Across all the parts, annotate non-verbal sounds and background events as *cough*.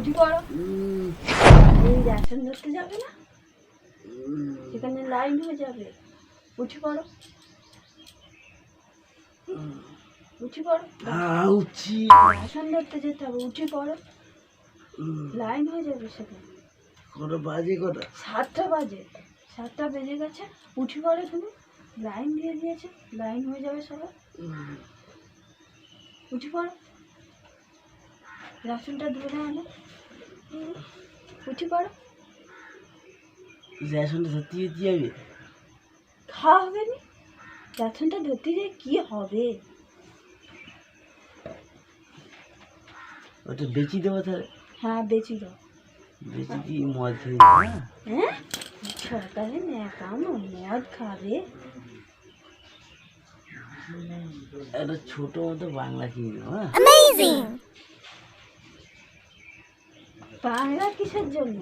উঠি পড়ো এই রেশন ধরতে যাবে না? সেখানে লাইন হয়ে যাবে। উঠি উঠি পড়ো? উঠছি। রেশন ধরতে যেতে হবে উঠি পড়ো। লাইন হয়ে যাবে সেখানে। কটা বাজে কটা? সাতটা বাজে। সাতটা বেজে গেছে। উঠি পড়ে তুমি লাইন দিয়ে দিয়েছে। লাইন হয়ে যাবে সবাই উঠি পড়ো। রেশনটা ধরে আনো উঠি পড়ো। রেশনটা ধরতে যেতে যাবে খাওয়া হবে নি? রেশনটা ধরতে গিয়ে কি হবে? ওটা বেচি দেবো তাহলে। হ্যাঁ বেশি দাও। বেচি দিয়ে মদ খেয়ে হ্যাঁ? হ্যাঁ? সরকারে ন্যাকামো মদ খাবে। একটা ছোট মতো বাংলা কিনে দেবো হ্যাঁ? বাংলা কিসের জন্য?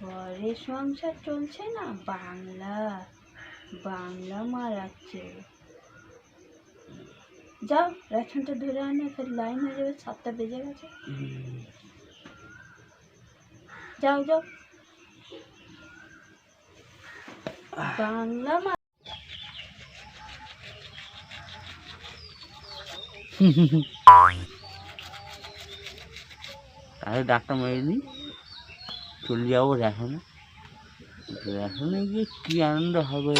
ঘরের সংসার চলছে না, বাংলা বাংলা মারাচ্ছে। যাও, রেশনটা ধরে আনে ফের লাইন হয়ে যাবে, সাতটা বেজে গেছে। যাও যাও। বাংলা মা *laughs* তাহলে ডাক্তার নিই চলে যাব রেশনে রেশনে গিয়ে কী আনন্দ হবে।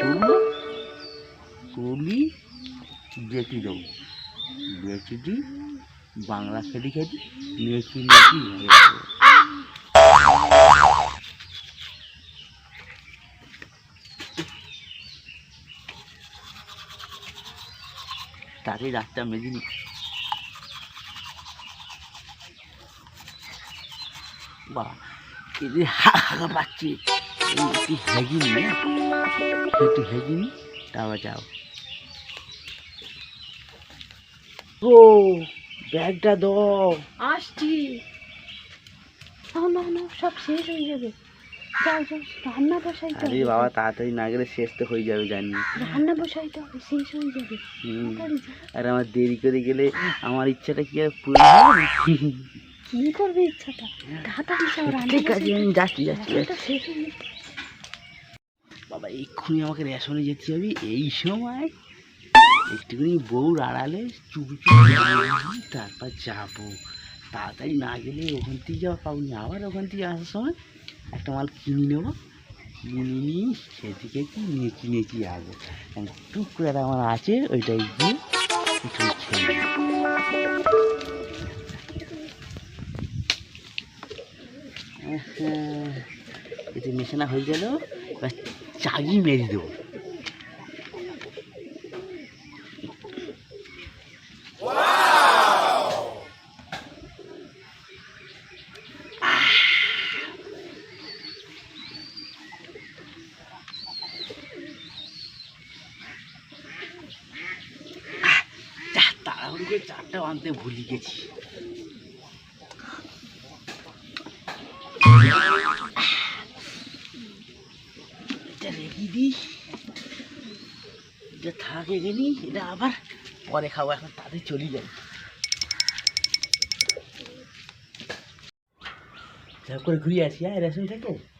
তুলবো তুলি বেচি দেবো। দিই বাংলা খেলি খেলি নেচি নেচি। তাকে ডাক্তার মেরে বাহ এদের হাঁকা পাচ্ছি। একটু হেগিনি? একটু হেগিনি? তারপর যাও। ও ব্যাগটা দাও। আসছি। না না না সব শেষ হয়ে যাবে। যাও যাও রান্না বসাইতে আরে বাবা তাড়াতাড়ি না গেলে শেষ তো হয়ে যাবে জানি। রান্না বসাইতে হবে শেষ হয়ে যাবে। আর আমার দেরি করে গেলে আমার ইচ্ছাটা কি আর পূরণ হবে? কি করবে ইচ্ছাটা তাড়াতাড়ি ঠিক আছে আমি যাচ্ছি যাচ্ছি যাচ্ছি। রান্নাটা শেষ যাবে। বাবা এক্ষুনি আমাকে রেশনে যেতে হবে। এই সময় একটুখানি বউর আড়ালে চুপি চুপি তারপর যাব। তাড়াতাড়ি না গেলে ওখান থেকে যাওয়া পাবো না আবার ওখান থেকে আসার সময় একটা মাল কিনে নেব। কিনে নিয়ে সেদিকে কি নেচি নেচি আসব কারণ টুক করে আমার আছে ওইটাই গিয়ে একটু খেয়ে নেব। আহা, এতে মেশানো হয়ে গেল এবার চাগি মেরে দেবো। তাড়াহুড়ো করে চারটা আনতে ভুলে গেছি। রেখে দিই থাকে গেলি এটা আবার পরে খাব, এখন তাতে চলে যাই। করে ঘুরে আসি হ্যাঁ রেশন থেকে?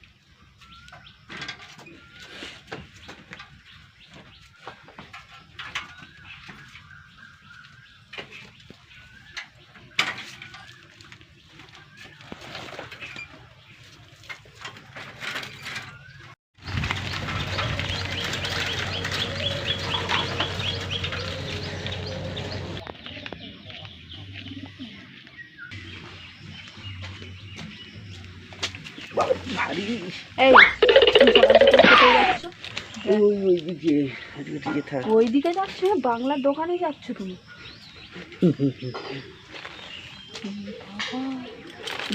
এই ওই ওইদিকে থাক। যাচ্ছ? বাংলার দোকানে যাচ্ছ তুমি?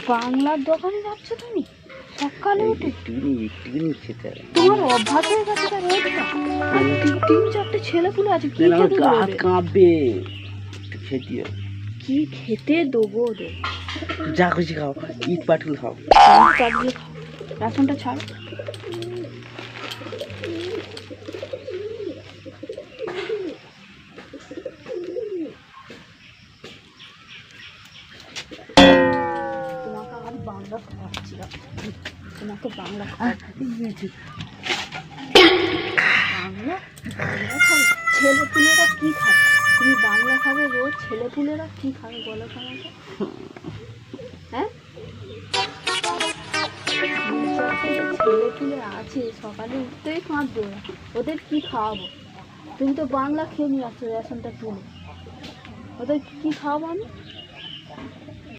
বাংলার দোকানে যাচ্ছ তুমি? সকালে উঠে? খেতে তোমার অভ্যাস হয়ে গেছে তার রোজটা তিন চারটে ছেলেপুলে আছে কি হাত কাঁপবে। খেতে কি খেতে দেবো রে যা খুশি খাও ইট পাটুল খাও। পাটুল খাও। রাসনটা ছাড়। তোমাকে আর বাংলা খাওয়াচ্ছি তোমাকে বাংলা খাওয়া বাংলা? ছেলে পুলেরা কী খাচ্ছে তুমি বাংলা খাবে রোজ? ছেলেপুলেরা কী খাবে বলো তো আমাকে? হ্যাঁ? ছেলেপুলে আছে, সকালে উঠতেই কাঁদবে। ওদের কি খাওয়াবো? তুমি তো বাংলা খেয়ে নিয়ে আসছো রেশনটা তুলে। ওদের কি খাওয়াবো আমি?